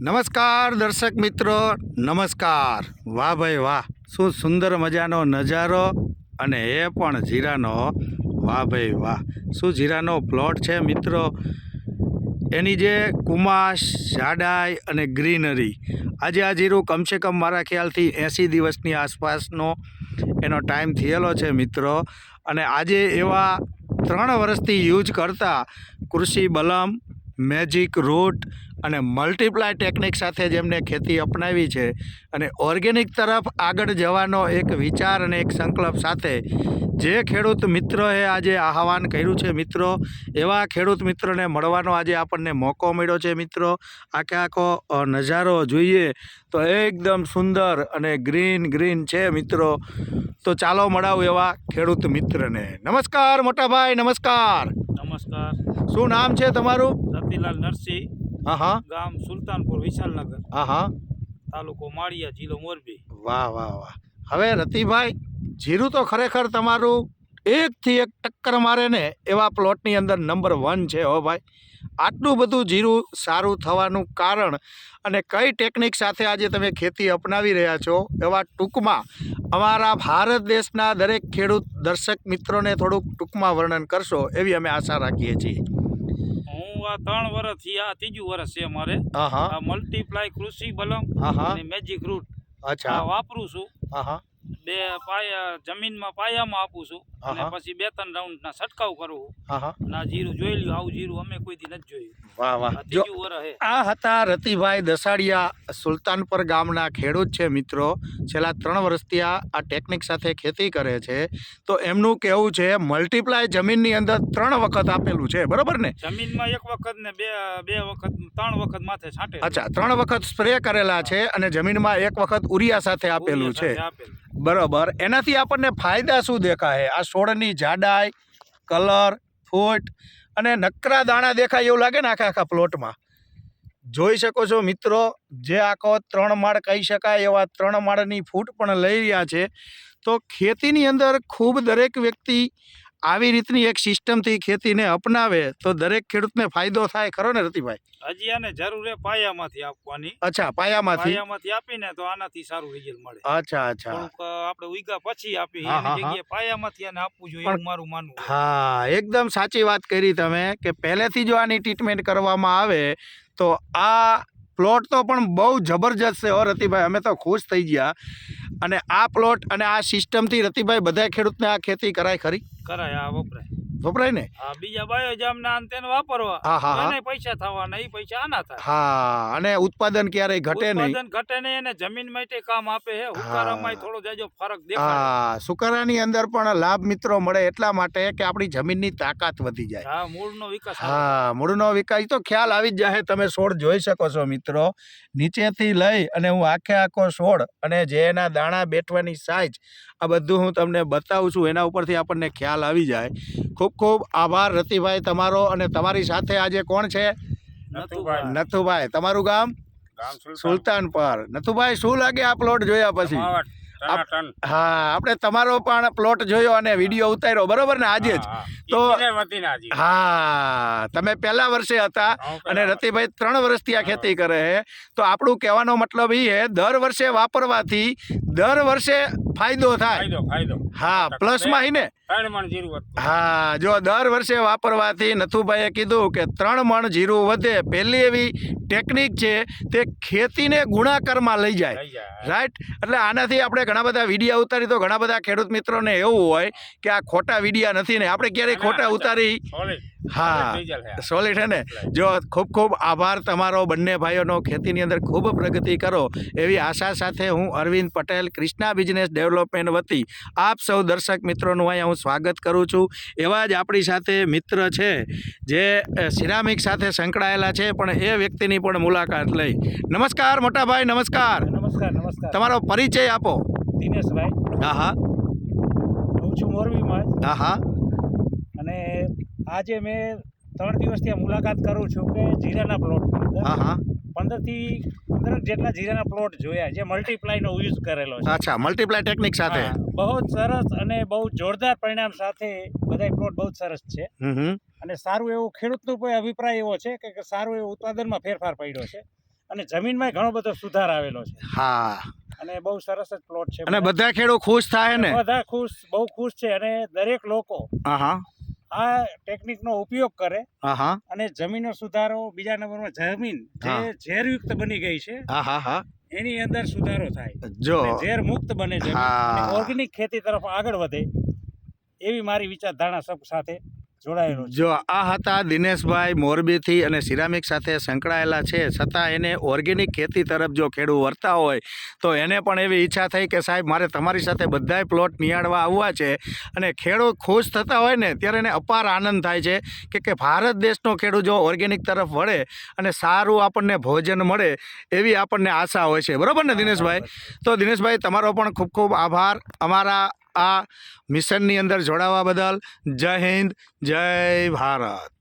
નમસ્કાર દર્શક મિત્રો, નમસ્કાર. વાહ ભાઈ વાહ. શું સુંદર મજાનો નજારો અને એ પણ જીરાનો વાહ ભાઈ વાહ. શું જીરાનો પ્લોટ છે મિત્રો? એની જે કુમાશ, જાડાઈ અને ગ્રીનરી આજે આ જીરું કમસે કમ મારા ખ્યાલથી એંસી દિવસની આસપાસનો એનો ટાઈમ થયેલો છે મિત્રો. અને આજે એવા ત્રણ વર્ષથી યુઝ કરતા કૃષિ બલમ મેજિક રૂટ અને મલ્ટીપ્લાય ટેકનિક સાથે જેમને ખેતી અપનાવી છે. અને ઓર્ગેનિક તરફ આગળ જવાનો એક વિચાર અને એક સંકલ્પ સાથે જે ખેડૂત મિત્રોએ આજે આહવાન કર્યું છે મિત્રો એવા ખેડૂત મિત્રોને મળવાનો આજે આપણને મોકો મળ્યો છે મિત્રો. આખે આખો નજારો જોઈએ તો એકદમ સુંદર અને ગ્રીન ગ્રીન છે મિત્રો. તો ચાલો મળાવું એવા ખેડૂત મિત્રને. નમસ્કાર મોટાભાઈ નમસ્કાર. નમસ્કાર. શું નામ છે તમારું? રતિલાલ નરસિંહ. હા હા. ગામ સુલતાનપુર વિશાલનગર. હા હા. તાલુકો માળિયા જિલ્લો મોરબી. વાહ વાહ વાહ. હવે રતિભાઈ જીરું તો ખરેખર તમારું એકથી એક ટક્કર મારે ને એવા પ્લોટની અંદર નંબર વન છે હો ભાઈ. આટલું બધું જીરું સારું થવાનું કારણ અને કઈ ટેકનિક સાથે આજે તમે ખેતી અપનાવી રહ્યા છો એવા ટૂંકમાં અમારા ભારત દેશના દરેક ખેડૂત દર્શક મિત્રોને થોડુંક ટૂંકમાં વર્ણન કરશો એવી અમે આશા રાખીએ છીએ. આ ત્રણ વર્ષથી આ ત્રીજું વર્ષ છે મારે આ મલ્ટીપ્લાય કૃષિ બલમ હા હા અને મેજિક રૂટ અચ્છા. વાપરું છું. હા હા બે પાયા જમીનમાં પાયામાં આપું છું. અને પછી બે ત્રણ રાઉન્ડના છંટકાવ કરું આ જીરું જોઈ લ્યું આવું જીરું અમે કોઈ દી નથી જોયું. વાહ વાહ. આ હતા રતિભાઈ દસાડિયા સુલતાનપર ગામના ખેડૂત છે મિત્રો. છેલ્લા ત્રણ વર્ષથી આ ટેકનિક સાથે ખેતી કરે છે. તો એમનું કહેવું છે મલ્ટીપ્લાય જમીનની અંદર ત્રણ વખત આપેલું છે. બરોબર ને? જમીનમાં એક વખત ને બે બે વખત ત્રણ વખત માથે છાંટે અચ્છા ત્રણ વખત સ્પ્રે કરેલા છે અને જમીનમાં એક વખત ઉરિયા સાથે આપેલું છે. બરોબર. એનાથી આપણને ફાયદા શું દેખાય? આ છોડની જાડાઈ, કલર, ફૂટ અને નકરા દાણા દેખાય એવું લાગે ને આખા આખા પ્લોટમાં. જોઈ શકો છો મિત્રો, જે આખો ત્રણ માળ કહી શકાય, એવા ત્રણ માળની ફૂટ પણ લઈ રહ્યા છે. તો ખેતીની અંદર ખૂબ દરેક વ્યક્તિ આવી રીતની એક સિસ્ટમથી ખેતીને અપનાવે તો દરેક ખેડૂતને ફાયદો થાય ખરો ને રતિભાઈ? હજી આને જરૂર એ પાયામાંથી આપવાની. અચ્છા પાયામાંથી? પાયામાંથી આપીને તો આનાથી સારું રિઝલ્ટ મળે. અચ્છા અચ્છા. આપણે ઉઈગા પછી આપી. જગ્યાએ પાયામાંથી આને આપવું જોઈએ એવું મારું માનવું હા એકદમ સાચી વાત કરી તમે કે પહેલેથી જો આની ટ્રીટમેન્ટ કરવામાં આવે તો આ પ્લોટ તો પણ બહુ જબરજસ્ત છે, હો રતિભાઈ. અમે તો ખુશ થઈ ગયા. અને આ પ્લોટ અને આ સિસ્ટમથી રતિભાઈ બધા ખેડૂતને આ ખેતી કરાય ખરી? કરાય, આ વપરાય. વપરાય ને? આ બીજા બાયોજામના અંતે વાપરવા. હા, હા, હા. એને પૈસા થવાના એ પૈસા આના થાય. હા અને ઉત્પાદન ક્યારેય ઘટે નહીં. ઉત્પાદન ઘટે નહીં અને જમીન માટે કામ આપે હે. હુકારામાં થોડો જાજો ફરક દેખાય હા સુકારાની અંદર પણ લાભ મિત્રો મળે એટલા માટે કે આપણી જમીનની તાકાત વધી જાય. હા મૂળનો વિકાસ. હા મૂળનો વિકાસ તો ખ્યાલ આવી જ જાય તમે છોડ જોઈ શકો છો મિત્રો. નીચેથી લઈ અને હું આખે આખો છોડ અને જે એના દાણા બેઠવાની સાઇઝ આ બધું હું તમને બતાવું છું. એના ઉપરથી આપણને ખ્યાલ આવી જાય. ખૂબ ખૂબ આભાર રતિભાઈ તમારો અને તમારી સાથે આજે કોણ છે? નથુભાઈ. તમારું ગામ? સુલતાનપર. નથુભાઈ શું લાગે આ પ્લોટ જોયા પછી. હા આપણે તમારો પણ પ્લોટ જોયો અને વીડિયો ઉતાર્યો બરોબર ને? આજે જ. તો-. હા તમે પહેલા વર્ષે હતા અને રતિભાઈ ત્રણ વર્ષથી આ ખેતી કરે છે. તો આપણું કહેવાનો મતલબ એ છે દર વર્ષે વાપરવાથી દર વર્ષે ફાયદો થાય. ફાયદો ફાયદો. હા પ્લસમાં હી ને ત્રણ મણ જીરું હા જો દર વર્ષે વાપરવાથી નથુભાઈએ કીધું કે ત્રણ મણ જીરું વધે. પહેલી એવી ટેકનિક છે તે ખેતીને ગુણાકારમાં લઈ જાય. રાઈટ એટલે આનાથી આપણે ઘણા બધા વિડીયા ઉતારી તો ઘણા બધા ખેડૂત મિત્રોને એવું હોય કે આ ખોટા વિડીયા નથી ને આપણે ક્યારેય ખોટા ઉતારી. હા. સોલિડ છે ને? જો ખૂબ ખૂબ આભાર તમારો બંને ભાઈઓનો. ખેતીની અંદર ખૂબ પ્રગતિ કરો. એવી આશા સાથે હું અરવિંદ પટેલ ક્રિષ્ના બિઝનેસ ડેવલપમેન્ટ વતી આપ સૌ દર્શક મિત્રોનું અહીંયા હું સ્વાગત કરું છું. એવા જ આપણી સાથે મિત્ર છે જે સિરામિક સાથે સંકળાયેલા છે પણ એ વ્યક્તિની પણ મુલાકાત લઈ. નમસ્કાર મોટાભાઈ નમસ્કાર. નમસ્કાર નમસ્કાર. તમારો પરિચય આપો. દિનેશભાઈ. હા હા. હું છું મોરબીમાં હા હા. આજે મેં ત્રણ દિવસથી આ મુલાકાત કરું છું કે જીરાના પ્લોટ હા હા. પંદરથી પંદર જેટલા જીરાના પ્લોટ જોયા જે મલ્ટીપ્લાયનો યુઝ કરેલો છે. અચ્છા મલ્ટીપ્લાય ટેકનિક સાથે? બહુ જ સરસ અને બહુ જોરદાર પરિણામ સાથે બધાય પ્લોટ બહુ જ સરસ છે. અને સારું એવું ખેડૂતનો કોઈ અભિપ્રાય એવો છે કે સારું એવું ઉત્પાદનમાં ફેરફાર પડ્યો છે? અને જમીનમાં ઘણો બધો સુધાર આવેલો છે. હા. અને બહુ સરસ જ પ્લોટ છે. અને બધા ખેડૂત ખુશ થાય ને? બધા ખુશ બહુ ખુશ છે અને દરેક લોકો હા હા. આ ટેકનિકનો ઉપયોગ કરે અને જમીનનો સુધારો બીજા નંબરમાં જમીન જે. ઝેરયુક્ત બની ગઈ છે એની અંદર સુધારો થાય. જો. ઝેર મુક્ત બને છે ઓર્ગેનિક ખેતી તરફ આગળ વધે એવી મારી વિચારધારણા સબ સાથે જોડાયેલો જો આ હતા દિનેશભાઈ મોરબીથી અને સિરામિક સાથે સંકળાયેલા છે. છતાં એને ઓર્ગેનિક ખેતી તરફ જો ખેડૂત વર્તા હોય તો એને પણ એવી ઈચ્છા થઈ કે સાહેબ મારે તમારી સાથે બધાય પ્લોટ નિહાળવા આવવા છે અને ખેડૂત ખુશ થતા હોય ને ત્યારે એને અપાર આનંદ થાય છે કે કે ભારત દેશનો ખેડૂત જો ઓર્ગેનિક તરફ વળે અને સારું આપણને ભોજન મળે એવી આપણને આશા હોય છે. બરાબર ને દિનેશભાઈ? તો દિનેશભાઈ તમારો પણ ખૂબ ખૂબ આભાર. અમારા આ મિશનની અંદર જોડાવા બદલ જય હિન્દ જય ભારત.